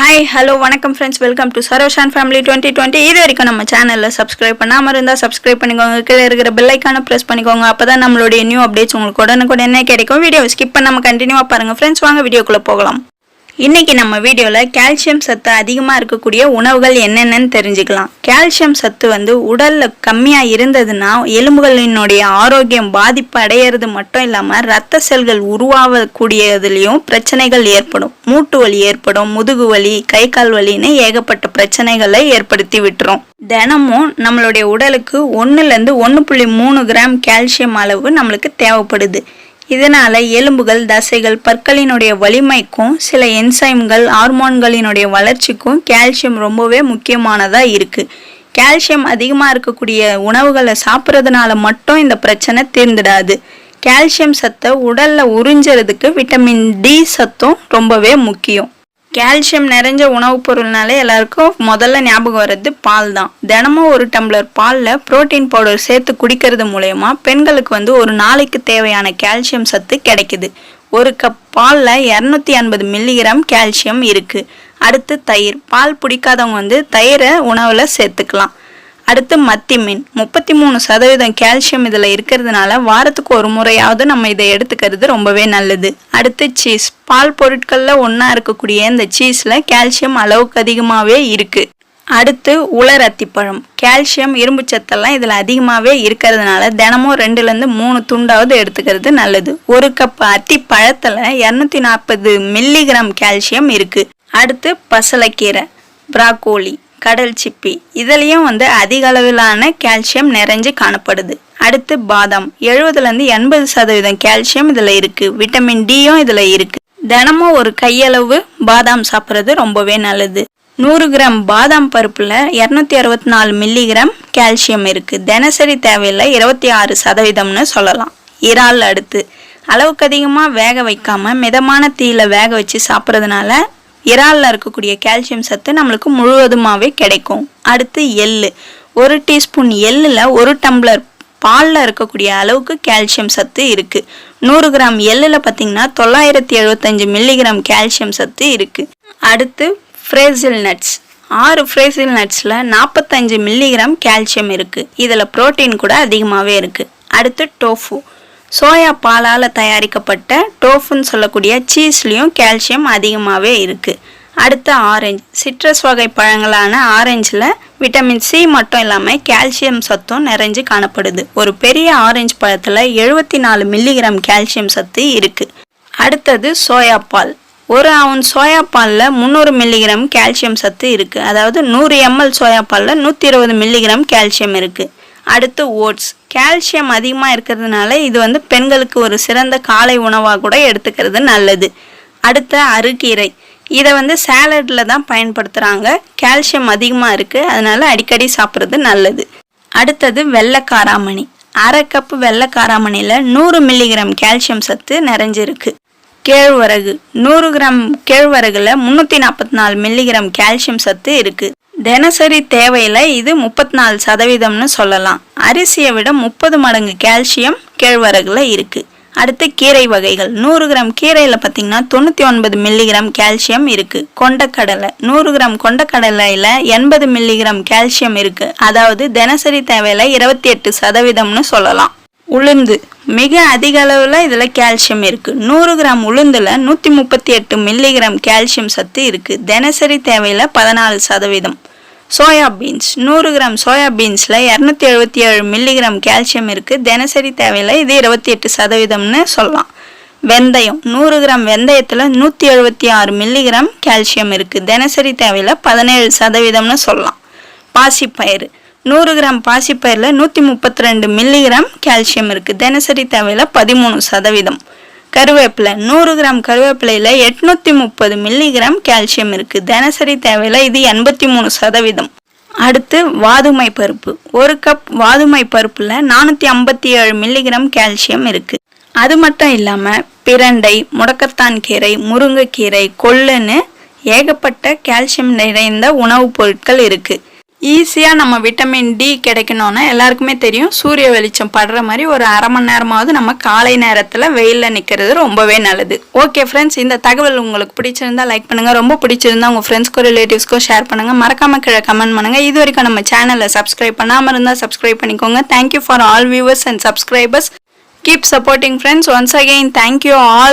Hi hello வணக்கம் friends welcome to Saroshan family twenty twenty இது வரைக்கும் நம்ம சேனலில் சப்ஸ்கிரைப் பண்ணாமல் இருந்தால் சப்ஸ்கிரைப் பண்ணிக்கோங்க. கீழே இருக்கிற பெல் ப்ரெஸ் பண்ணிக்கோங்க. அப்போ தான் நம்மளுடைய நியூ அப்டேட்ஸ் உங்களுக்கு உடனுக்குடனே கிடைக்கும். வீடியோ ஸ்கிப் பண்ணாமல் கண்டினியூவாக பாருங்கள் ஃப்ரெண்ட்ஸ் வாங்க வீடியோக்குள்ளே போகலாம். இன்னைக்கு நம்ம வீடியோவில் கால்சியம் சத்து அதிகமாக இருக்கக்கூடிய உணவுகள் என்னென்னு தெரிஞ்சுக்கலாம். கால்சியம் சத்து வந்து உடலில் கம்மியாக இருந்ததுன்னா எலும்புகளினுடைய ஆரோக்கியம் பாதிப்பு அடையிறது மட்டும் இல்லாமல் ரத்த செல்கள் உருவாகக்கூடியதுலேயும் பிரச்சனைகள் ஏற்படும். மூட்டு வலி ஏற்படும் முதுகு வலி கை கால் வலின்னு ஏகப்பட்ட பிரச்சனைகளை ஏற்படுத்தி விட்டுரும். தினமும் நம்மளுடைய உடலுக்கு ஒன்றுலேருந்து ஒன்று புள்ளி மூணு கிராம் கால்சியம் அளவு நம்மளுக்கு தேவைப்படுது. இதனால எலும்புகள் தசைகள் பற்களினுடைய வலிமைக்கும் சில என்சைம்கள் ஹார்மோன்களினுடைய வளர்ச்சிக்கும் கால்சியம் ரொம்பவே முக்கியமானதாக இருக்குது கால்சியம் அதிகமாக இருக்கக்கூடிய உணவுகளை சாப்பிட்றதுனால மட்டும் இந்த பிரச்சனை தீர்ந்துடாது. கால்சியம் சத்தை உடலில் உறிஞ்சறதுக்கு விட்டமின் டி சத்தும் ரொம்பவே முக்கியம். கால்சியம் நிறைஞ்ச உணவுப் பொருள்னாலே எல்லாருக்கும் முதல்ல ஞாபகம் வர்றது பால் தான் தினமும் ஒரு டம்ளர் பாலில் புரோட்டீன் பவுடர் சேர்த்து குடிக்கிறது மூலயமா பெண்களுக்கு வந்து ஒரு நாளைக்கு தேவையான கால்சியம் சத்து கிடைக்குது. ஒரு கப் பாலில் இரநூத்தி ஐம்பது மில்லிகிராம் கால்சியம் இருக்குது அடுத்து தயிர். பால் பிடிக்காதவங்க வந்து தயிரை உணவில் சேர்த்துக்கலாம். அடுத்து மத்தி மீன். முப்பத்தி மூணு சதவீதம் கால்சியம் இதில் இருக்கிறதுனால வாரத்துக்கு ஒரு முறையாவது நம்ம இதை எடுத்துக்கிறது ரொம்பவே நல்லது. அடுத்து சீஸ். பால் பொருட்களில் ஒன்றா இருக்கக்கூடிய இந்த சீஸில் கால்சியம் அளவுக்கு அதிகமாகவே இருக்குது அடுத்து உலர் அத்திப்பழம். கால்சியம் இரும்பு சத்தெல்லாம் இதில் அதிகமாகவே இருக்கிறதுனால தினமும் ரெண்டுலேருந்து மூணு துண்டாவது எடுத்துக்கிறது நல்லது. ஒரு கப் அத்தி பழத்தில் இரநூத்தி நாற்பது மில்லிகிராம் கால்சியம் இருக்குது அடுத்து பசலைக்கீரை பிராக்கோலி கடல் சிப்பி. இதுலேயும் வந்து அதிக அளவிலான கால்சியம் நிறைஞ்சு காணப்படுது. அடுத்து பாதாம். எழுபதுலேருந்து எண்பது சதவீதம் கால்சியம் இதில் இருக்குது விட்டமின் டியும் இதில் இருக்குது தினமும் ஒரு கையளவு பாதாம் சாப்பிட்றது ரொம்பவே நல்லது. நூறு கிராம் பாதாம் பருப்பில் இரநூத்தி அறுபத்தி நாலு மில்லிகிராம் கால்சியம் இருக்குது தினசரி தேவையில்லை இருபத்தி ஆறு சதவீதம்னு சொல்லலாம். இறால் அடுத்து. அளவுக்கு அதிகமாக வேக வைக்காம மிதமான தீயில வேக வச்சு சாப்பிட்றதுனால இறாலில் இருக்கக்கூடிய கால்சியம் சத்து நம்மளுக்கு முழுவதுமாகவே கிடைக்கும். அடுத்து எள்ளு. ஒரு டீஸ்பூன் எள்ளில் ஒரு டம்ளர் பாலில் இருக்கக்கூடிய அளவுக்கு கால்சியம் சத்து இருக்குது நூறு கிராம் எள்ளில் பார்த்தீங்கன்னா தொள்ளாயிரத்தி எழுபத்தஞ்சு மில்லிகிராம் கால்சியம் சத்து இருக்குது அடுத்து ஃப்ரேசில் நட்ஸ். ஆறு ஃப்ரேசில் நட்ஸில் நாற்பத்தஞ்சு மில்லிகிராம் கால்சியம் இருக்குது இதில் புரோட்டீன் கூட அதிகமாகவே இருக்குது அடுத்து டோஃபு. சோயா பாலால் தயாரிக்கப்பட்ட டோஃபுன்னு சொல்லக்கூடிய சீஸ்லேயும் கால்சியம் அதிகமாகவே இருக்குது அடுத்து ஆரஞ்சு. சிட்ரஸ் வகை பழங்களான ஆரஞ்சில் விட்டமின் சி மட்டும் இல்லாமல் கால்சியம் சத்தும் நிறைஞ்சு காணப்படுது. ஒரு பெரிய ஆரஞ்சு பழத்தில் எழுபத்தி நாலு மில்லிகிராம் கால்சியம் சத்து இருக்குது அடுத்தது சோயா பால். ஒரு அவுன் சோயா பாலில் முந்நூறு மில்லிகிராம் கால்சியம் சத்து இருக்குது அதாவது நூறு எம்எல் சோயா பாலில் நூற்றி இருபது மில்லிகிராம் கால்சியம் இருக்குது அடுத்து ஓட்ஸ். கால்சியம் அதிகமாக இருக்கிறதுனால இது வந்து பெண்களுக்கு ஒரு சிறந்த காலை உணவாக கூட எடுத்துக்கிறது நல்லது. அடுத்த அருகீரை. இதை வந்து சேலடில் தான் பயன்படுத்துகிறாங்க கால்சியம் அதிகமாக இருக்குது அதனால அடிக்கடி சாப்பிட்றது நல்லது. அடுத்தது வெள்ளைக்காராமணி அரை கப்பு வெள்ளை காராமணியில் நூறு மில்லிகிராம் கால்சியம் சத்து நிறைஞ்சிருக்கு. கேழ்வரகு. நூறு கிராம் கேழ்வரகுல முந்நூற்றி நாற்பத்தி நாலு மில்லிகிராம் கால்சியம் சத்து இருக்குது தினசரி தேவையில் இது முப்பத்தி நாலு சதவீதம்னு சொல்லலாம். அரிசியை விட முப்பது மடங்கு கால்சியம் கேழ்வரகுல இருக்குது அடுத்து கீரை வகைகள். நூறு கிராம் கீரையில் பார்த்தீங்கன்னா தொண்ணூற்றி ஒன்பது மில்லிகிராம் கால்சியம் இருக்குது கொண்டக்கடலை. நூறு கிராம் கொண்டக்கடலையில் எண்பது மில்லிகிராம் கால்சியம் இருக்குது அதாவது தினசரி தேவையில் இருபத்தி எட்டு சதவீதம்னு சொல்லலாம். உளுந்து. மிக அதிக அளவில் இதில் கால்சியம் இருக்குது நூறு கிராம் உளுந்தில் நூற்றி முப்பத்தி எட்டு மில்லிகிராம் கால்சியம் சத்து இருக்குது தினசரி தேவையில் பதினாலு சதவீதம். Soya beans. நூறு கிராம் சோயா பீன்ஸில் இரநூத்தி எழுபத்தி ஏழு மில்லிகிராம் கால்சியம் இருக்குது தினசரி தேவையில் இது இருபத்தி எட்டு சதவீதம்னு சொல்லலாம். வெந்தயம் நூறு கிராம் வெந்தயத்தில் நூற்றி எழுபத்தி ஆறு மில்லிகிராம் கால்சியம் இருக்குது தினசரி தேவையில் பதினேழு சதவீதம்னு சொல்லலாம். பாசிப்பயிறு நூறு கிராம் பாசிப்பயிரில் நூற்றி முப்பத்தி ரெண்டு மில்லிகிராம் கால்சியம் இருக்குது தினசரி தேவையில் பதிமூணு சதவீதம். கருவேப்பிலை. நூறு கிராம் கருவேப்பிலையில் எட்நூற்றி முப்பது மில்லிகிராம் கால்சியம் இருக்குது தினசரி தேவையில் இது எண்பத்தி மூணு சதவீதம். அடுத்து வாதுமை பருப்பு. ஒரு கப் வாதுமை பருப்பில் நானூற்றி ஐம்பத்தி ஏழு மில்லிகிராம் கால்சியம் இருக்குது அது மட்டும் இல்லாமல் பிரண்டை முடக்கத்தான் கீரை முருங்கைக்கீரை கொள்ளுன்னு ஏகப்பட்ட கால்சியம் நிறைந்த உணவுப் பொருட்கள் இருக்குது ஈஸியாக நம்ம விட்டமின் டி கிடைக்கணும்னா எல்லாருக்குமே தெரியும். சூரிய வெளிச்சம் படுற மாதிரி ஒரு அரை மணி நேரமாவது நம்ம காலை நேரத்தில் வெயிலில் நிற்கிறது ரொம்பவே நல்லது. ஓகே ஃப்ரெண்ட்ஸ் இந்த தகவல் உங்களுக்கு பிடிச்சிருந்தா லைக் பண்ணுங்கள் ரொம்ப பிடிச்சிருந்தா உங்கள் ஃப்ரெண்ட்ஸ்க்கோ ரிலேட்டிவ்ஸ்க்கோ ஷேர் பண்ணுங்கள் மறக்காம கீழே கமெண்ட் பண்ணுங்கள் இது வரைக்கும் நம்ம சேனலை சப்ஸ்கிரைப் பண்ணாமல் இருந்தால் சப்ஸ்கிரைப் பண்ணிக்கோங்க. Thank you for all viewers and subscribers keep supporting friends once again thank you all